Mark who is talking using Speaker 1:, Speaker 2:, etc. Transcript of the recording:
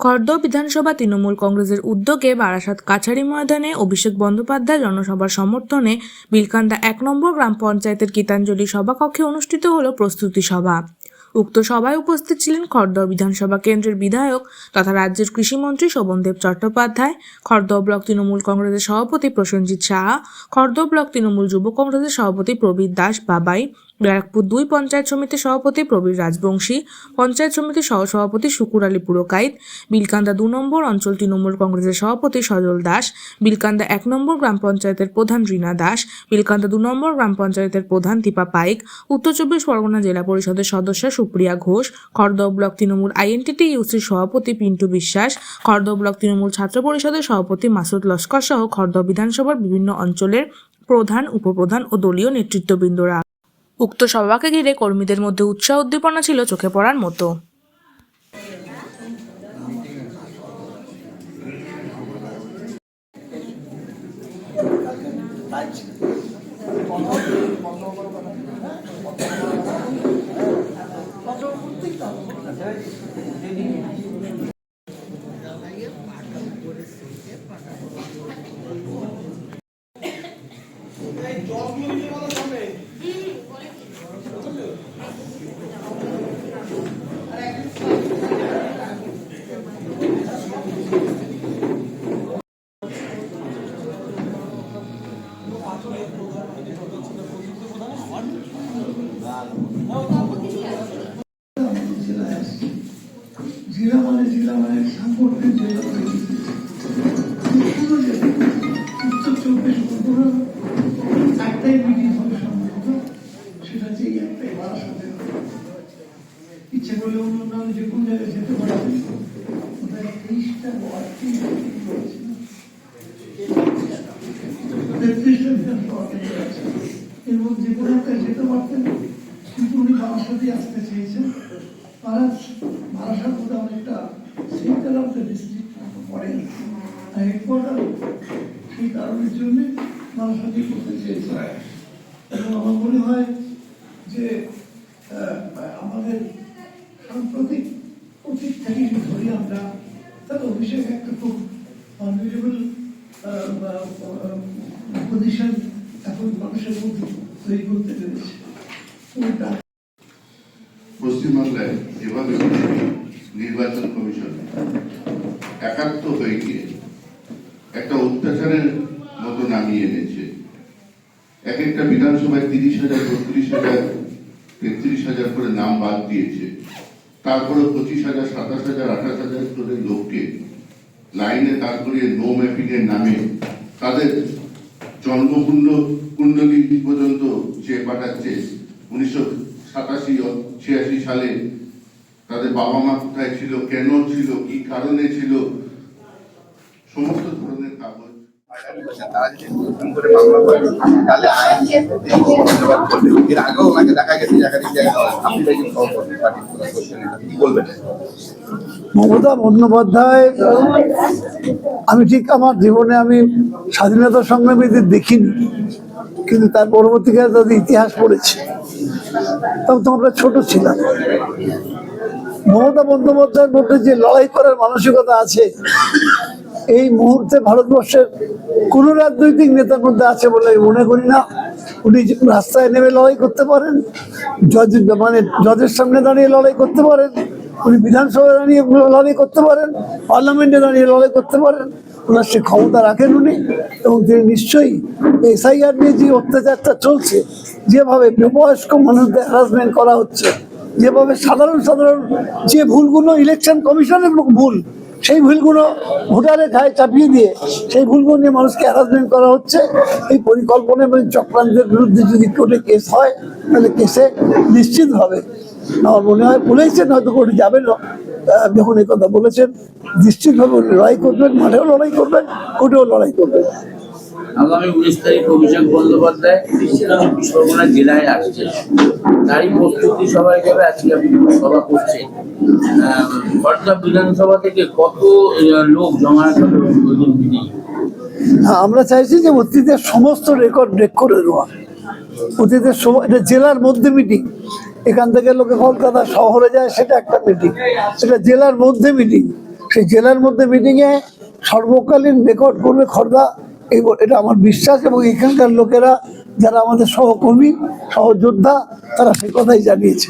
Speaker 1: খর্দ বিধানসভা তৃণমূল কংগ্রেসের উদ্যোগে বারাসাত কাছারি ময়দানে অভিষেক বন্দ্যোপাধ্যায় জনসভার সমর্থনে বিলকান্দা এক নম্বর গ্রাম পঞ্চায়েতের গীতাঞ্জলি সভাকক্ষে অনুষ্ঠিত হল প্রস্তুতি সভা। উক্ত সভায় উপস্থিত ছিলেন খর্দ বিধানসভা কেন্দ্রের বিধায়ক তথা রাজ্যের কৃষিমন্ত্রী শোভনদেব চট্টোপাধ্যায় খর্দ ব্লক তৃণমূল কংগ্রেসের সভাপতি প্রসেনজিৎ সাহা খর্দ ব্লক তৃণমূল যুব কংগ্রেসের সভাপতি প্রবীর দাস বাবাই ব্যারাকপুর দুই পঞ্চায়েত সমিতির সভাপতি প্রবীর রাজবংশী, পঞ্চায়েত সমিতির সহসভাপতি শুকুর আলী পুরকাইত, বিলকান্দা দু নম্বর অঞ্চল তৃণমূল কংগ্রেসের সভাপতি সজল দাস, বিলকান্দা এক নম্বর গ্রাম পঞ্চায়েতের প্রধান রীনা দাস, বিলকান্দা দু নম্বর গ্রাম পঞ্চায়েতের প্রধান দীপা পাইক, উত্তর চব্বিশ পরগনা জেলা পরিষদের সদস্য সুপ্রিয়া ঘোষ খর্দ ব্লক তৃণমূল আইএনটিটি ইউসির সভাপতি পিন্টু বিশ্বাস খর্দ ব্লক তৃণমূল ছাত্র পরিষদের সভাপতি মাসুদ লস্কর সহ খর্দ বিধানসভার বিভিন্ন অঞ্চলের প্রধান, উপপ্রধান ও দলীয় নেতৃত্ববৃন্দরা। উক্ত সভাকে ঘিরে কর্মীদের মধ্যে উৎসাহ উদ্দীপনা ছিল চোখে পড়ার মতো।
Speaker 2: জেলা মানে জেলা একটাই মিটিং সম্ভবত সেটা হচ্ছে ইচ্ছে করলে অন্য যে কোনো জায়গায় যেতে পারবে ওখানে তেইশটা কেন্দ্র আছে এর মধ্যে কোনো একটা যেতে পারতেন, কিন্তু উনি বারাসাতেই আসতে চেয়েছেন। অনেকটা সেন্টার অফ দ্য ডিস্ট্রিক্ট পড়ে হেডকোয়ার্টার কারণের জন্য বারাসাতেই করতে চেয়েছে। এবং আমার মনে হয় যে আমাদের সাম্প্রতিক অতীত থেকে ধরি আমরা তাহলে অভিষেক একটা খুব অনভিজেবল পজিশন এখন মানুষের মধ্যে তৈরি করতে পেরেছে।
Speaker 3: পশ্চিমবাংলায় যেভাবে নির্বাচন কমিশন একাত্ম হয়ে গিয়ে একটা অত্যাচারের মতো নামিয়ে এনেছে। এক একটা বিধানসভায় তিরিশ হাজার, বত্রিশ হাজার, তেত্রিশ হাজার করে নাম বাদ দিয়েছে। তারপরে পঁচিশ হাজার, সাতাশ হাজার, আঠাশ হাজার করে লোককে লাইনে দাঁড় করিয়ে নো ম্যাপিং এর নামে তাদের জন্মকুণ্ড, কুণ্ডলী পর্যন্ত চেয়ে পাঠাচ্ছে, উনিশশো সাতাশি, ছিয়াশি সালে তাদের বাবা মা কোথায় ছিল কেন ছিল কি কারণে ছিল সমস্ত ধরনের কাগজ।
Speaker 4: তারা যদি নতুন করে মামলা করে তাহলে আইন ধন্যবাদ করবে এর আগেও ওনাকে দেখা গেছে একাধিক জায়গায় আপনি তাই খবর করবেন পার্টি কি বলবেন?
Speaker 2: মমতা বন্দ্যোপাধ্যায় আমি ঠিক আমার জীবনে আমি স্বাধীনতা সংগ্রামীদের দেখিনি কিন্তু তার পরবর্তীকালে তাদের ইতিহাস পড়েছি। তখন তো আমরা ছোট ছিলাম। মমতা বন্দ্যোপাধ্যায়ের মধ্যে যে লড়াই করার মানসিকতা আছে, এই মুহূর্তে ভারতবর্ষের কোন রাজনৈতিক নেতার মধ্যে আছে বলে আমি মনে করি না। উনি রাস্তায় নেমে লড়াই করতে পারেন, জজ মানে জজের সামনে দাঁড়িয়ে লড়াই করতে পারেন, উনি বিধানসভায় দাঁড়িয়ে লড়াই করতে পারেন, পার্লামেন্টে দাঁড়িয়ে লড়াই করতে পারেন, ওনার সে ক্ষমতা রাখেন উনি এবং তিনি নিশ্চয়ই এসআইআর নিয়ে যে অত্যাচারটা চলছে, যেভাবে বয়স্ক মানুষদের হ্যারাসমেন্ট করা হচ্ছে যেভাবে সাধারণ সাধারণ যে ভুলগুলো ইলেকশন কমিশনের ভুল, সেই ভুলগুলো ভোটারের গায়ে চাপিয়ে দিয়ে সেই ভুলগুলো নিয়ে মানুষকে হ্যারাসমেন্ট করা হচ্ছে। এই পরিকল্পনা এবং চক্রান্তের বিরুদ্ধে যদি কোর্টে কেস হয়, তাহলে কেসে নিশ্চিত হবে। আমার মনে হয় বলেইছেন হয়তো কোর্টে যাবেন যখন এই কথা বলেছেন, নিশ্চিতভাবে লড়াই করবেন, মাঠেও লড়াই করবেন, কোর্টেও লড়াই করবেন।
Speaker 5: আগামী উনিশ তারিখ অভিষেক বন্দ্যোপাধ্যায় চব্বিশ পরগনা জেলায় আসছে তারই প্রস্তুতি সভা হিসেবে আজকে আপনি সভা করছেন আহ, খড়দা বিধানসভা থেকে কত লোক
Speaker 2: হ্যাঁ, আমরা চাইছি যে অতীতের সমস্ত রেকর্ড ব্রেক করে দেওয়া অতীতের সময় এটা জেলার মধ্যে মিটিং এখান থেকে লোকে কলকাতা শহরে যায় সেটা একটা মিটিং সেটা জেলার মধ্যে মিটিং সেই জেলার মধ্যে মিটিংয়ে সর্বকালীন রেকর্ড করবে খর্দা এই এটা আমার বিশ্বাস এবং এখানকার লোকেরা যারা আমাদের সহকর্মী, সহযোদ্ধা, তারা সে কথাই জানিয়েছে।